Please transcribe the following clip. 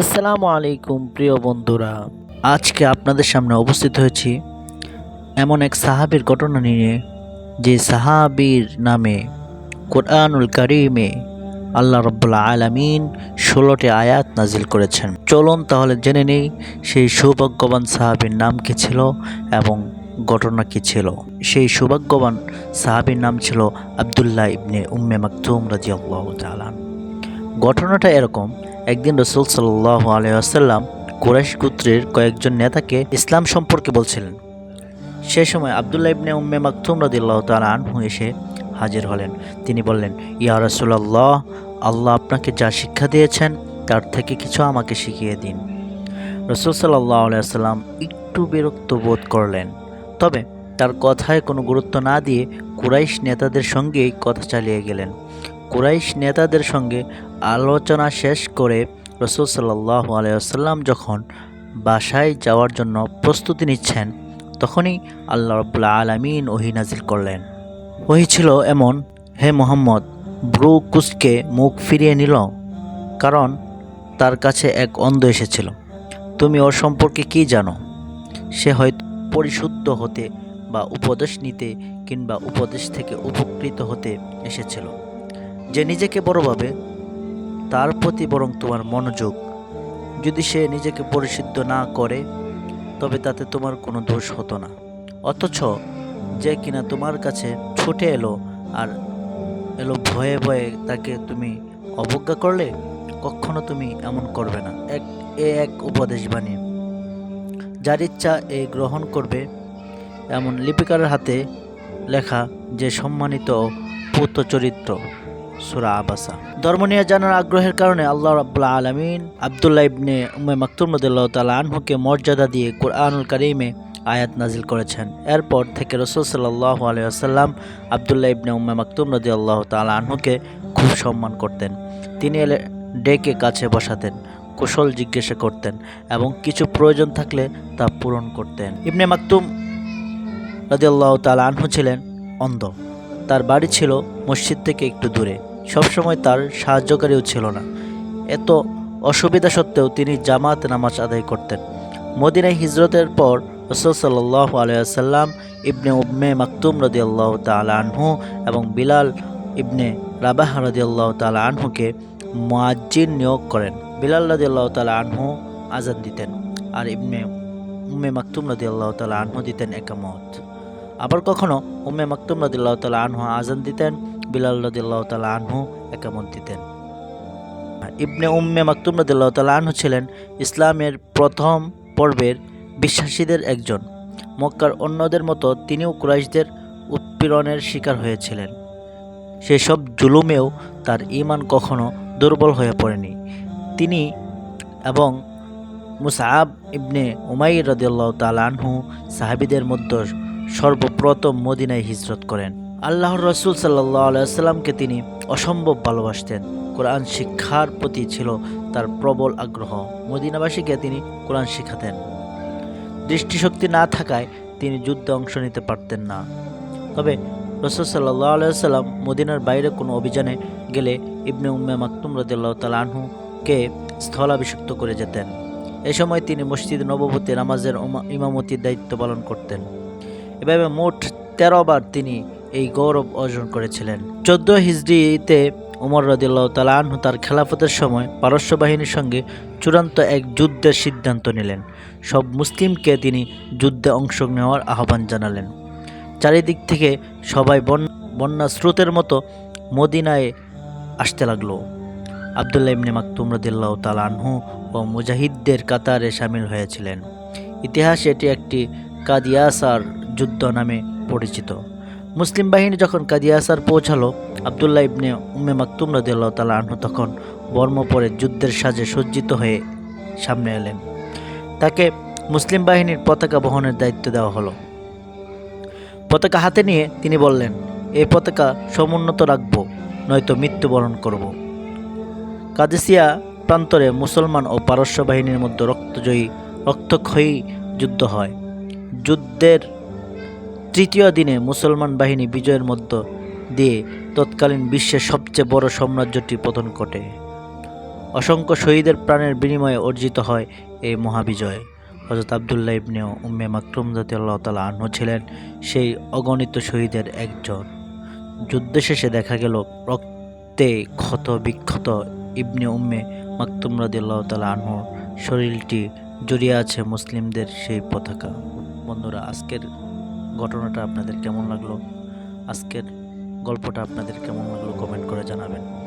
আসসালামু আলাইকুম, প্রিয় বন্ধুরা। আজকে আপনাদের সামনে উপস্থিত হয়েছি এমন এক সাহাবীর ঘটনা নিয়ে, যে সাহাবীর নামে কোরআনুল কারিমে আল্লাহ রব্বুল্লা আলামিন ষোলোটি আয়াত নাজিল করেছেন। চলুন তাহলে জেনে নেই সেই সৌভাগ্যবান সাহাবীর নাম কী ছিল এবং ঘটনা কী ছিল। সেই সৌভাগ্যবান সাহাবীর নাম ছিল আবদুল্লাহ ইবনে উম্মে মাকতুম রাজি আল্লাহ তালান ঘটনাটা এরকম। একদিন রসুল সাল্লাহ আলহাম কুরাইশ গোত্রের কয়েকজন নেতাকে ইসলাম সম্পর্কে বলছিলেন। সে সময় আবদুল্লাহ ইবনে উম্মে মাকতুম রদিল্লাহ তালা আনহু এসে হাজির হলেন। তিনি বললেন, ইয়া রসুল্লাহ আল্লাহ আপনাকে যা শিক্ষা দিয়েছেন, তার থেকে কিছু আমাকে শিখিয়ে দিন। রসুল সাল্লাহ আলাইসাল্লাম একটু বিরক্ত বোধ করলেন। তবে তার কথায় কোনো গুরুত্ব না দিয়ে কুরাইশ নেতাদের সঙ্গেই কথা চালিয়ে গেলেন। কুরাইশ নেতাদের সঙ্গে আলোচনা শেষ করে রসুল সাল্লাহ আলাইসাল্লাম যখন বাসায় যাওয়ার জন্য প্রস্তুতি নিচ্ছেন, তখনই আল্লাহ রব্বুল্লা আলমিন ওহি নাজিল করলেন। ওহি ছিল এমন, হে মোহাম্মদ, ব্রু কুসকে মুখ ফিরিয়ে নিল? কারণ তার কাছে এক অন্ধ এসেছিল। তুমি ওর সম্পর্কে কি জানো? সে হয়তো পরিশুদ্ধ হতে বা উপদেশ নিতে কিংবা উপদেশ থেকে উপকৃত হতে এসেছিল। যে নিজেকে বড় ভাবে, তার প্রতি বরং তোমার মনোযোগ। যদি সে নিজেকে পরিশুদ্ধ না করে, তবে তাতে তোমার কোনো দোষ হতো না। অথচ যে কিনা তোমার কাছে ছুটে এলো আর এলো ভয়ে ভয়ে তাকে তুমি অবজ্ঞা করলে, কখনো তুমি এমন করবে না। এক, এ এক উপদেশ বাণী। যার ইচ্ছা এ গ্রহণ করবে, এমন লিপিকারের হাতে লেখা যে সম্মানিত পুত্র চরিত্র সুরা আবাসা। ধর্ম নিয়ে জানার আগ্রহের কারণে আল্লাহ রাব্বুল আলমিন আবদুল্লাহ ইবনে উম্মে মাকতুম রদুল্লাহ তালা আনহুকে মর্যাদা দিয়ে কোরআনুল কারিমে আয়াত নাজিল করেছেন। এরপর থেকে রসুল সাল্লাহ আলিয়াল্লাম আবদুল্লাহ ইবনে উম্মে মাকতুম রদি আল্লাহ তালা আনহুকে খুব সম্মান করতেন। তিনি এলে ডেকে কাছে বসাতেন, কুশল জিজ্ঞাসা করতেন এবং কিছু প্রয়োজন থাকলে তা পূরণ করতেন। ইবনে মাকতুম রদিয়াল্লাহ তালা আনহু ছিলেন অন্ধ। তার বাড়ি ছিল মসজিদ থেকে একটু দূরে। সবসময় তার সাহায্যকারীও ছিল না। এত অসুবিধা সত্ত্বেও তিনি জামাত নামাজ আদায় করতেন। মদিনায় হিজরতের পর রসুল সাল্লাহ আলিয়াল্লাম ইবনে উম্মে মাকতুম রদি আল্লাহ আনহু এবং বিলাল ইবনে রাবাহ রদি আল্লাহ তালা আনহুকে মুয়াজ্জিন নিয়োগ করেন। বিলাল রদি আল্লাহ তালা আনহু আজান দিতেন আর ইবনে উম্মে মাকতুম রদি আল্লাহ তালা আনহু দিতেন একামত। আবার কখনো উম্মে মাকতুম রদিল্লাহ তালা আনহু আজান দিতেন, বিলাল রদিল্লাহ তালা আনহু একামত দিতেন। ইবনে উম্মে মাকতুম রদিল্লাহ তালা আনহু ছিলেন ইসলামের প্রথম পর্বের বিশ্বাসীদের একজন। মক্কার অন্যদের মতো তিনিও কুরাইশদের উৎপীড়নের শিকার হয়েছিলেন। সেসব জুলুমেও তার ইমান কখনো দুর্বল হয়ে পড়েনি। তিনি এবং মুসাআব ইবনে উমাই রদিয়াল্লাহ তালানহু সাহাবিদের মধ্যে সর্বপ্রথম মদিনায় হিজরত করেন। আল্লাহর রসুল সাল্লাহ আলাইসাল্লামকে তিনি অসম্ভব ভালোবাসতেন। কোরআন শিক্ষার প্রতি ছিল তার প্রবল আগ্রহ। মদিনাবাসীকে তিনি কোরআন শিখাতেন। দৃষ্টিশক্তি না থাকায় তিনি যুদ্ধে অংশ নিতে পারতেন না। তবে রসুল সাল্লাহ আলাইসাল্লাম মদিনার বাইরে কোনো অভিযানে গেলে ইবনে উম্মে মাকতুম রদিল্লাহ তালাহুকে স্থলাভিষিক্ত করে যেতেন। এ সময় তিনি মসজিদ নবভূতি নামাজের ইমামতির দায়িত্ব পালন করতেন। এভাবে মোট তেরো বার তিনি এই গৌরব অর্জন করেছিলেন। চোদ্দ হিজড়িতে উমর রদিল্লাহ তালাহু তার খেলাফতের সময় পারস্য বাহিনীর সঙ্গে চূড়ান্ত এক যুদ্ধের সিদ্ধান্ত নিলেন। সব মুসলিমকে তিনি যুদ্ধে অংশ নেওয়ার আহ্বান জানালেন। চারিদিক থেকে সবাই বন্যা স্রোতের মতো মদিনায় আসতে লাগল। আবদুল্লাহ ইবনে মাকতুম রদিল্লাহ তালাহু ও মুজাহিদদের কাতারে সামিল হয়েছিলেন। ইতিহাসে এটি একটি কাদিয়াসার যুদ্ধ নামে পরিচিত। মুসলিম বাহিনী যখন কাদিয়াসার পৌঁছালো, আবদুল্লাহ ইবনে উম্মে মাকতুম রদিল্লাহ তালা আনহু তখন বর্ম পরে যুদ্ধের সাজে সজ্জিত হয়ে সামনে এলেন। তাকে মুসলিম বাহিনীর পতাকা বহনের দায়িত্ব দেওয়া হলো। পতাকা হাতে নিয়ে তিনি বললেন এই পতাকা সমুন্নত রাখব, নয়তো মৃত্যুবরণ করব। কাদেসিয়া প্রান্তরে মুসলমান ও পারস্য বাহিনীর মধ্যে রক্তজয়ী, রক্তক্ষয়ী যুদ্ধ হয়। যুদ্ধের তৃতীয় দিনে মুসলমান বাহিনী বিজয়ের মধ্য দিয়ে তৎকালীন বিশ্বের সবচেয়ে বড় সাম্রাজ্যটি পতন ঘটে। অসংখ্য শহীদের প্রাণের বিনিময়ে অর্জিত হয় এই মহাবিজয়। হজরত আবদুল্লাহ ইবনে উম্মে মাকতুম জাতি আল্লাহ তালা আনহু ছিলেন সেই অগণিত শহীদের একজন। যুদ্ধ শেষে দেখা গেল রক্তে ক্ষত বিক্ষত ইবনে উম্মে মাকতুম আল্লাহ তালা আনহুর শরীরটি জড়িয়ে আছে মুসলিমদের সেই পতাকা। বন্ধুরা, আজকের ঘটনাটা আপনাদের কেমন লাগল? আজকের গল্পটা আপনাদের কেমন লাগল? কমেন্ট করে জানাবেন।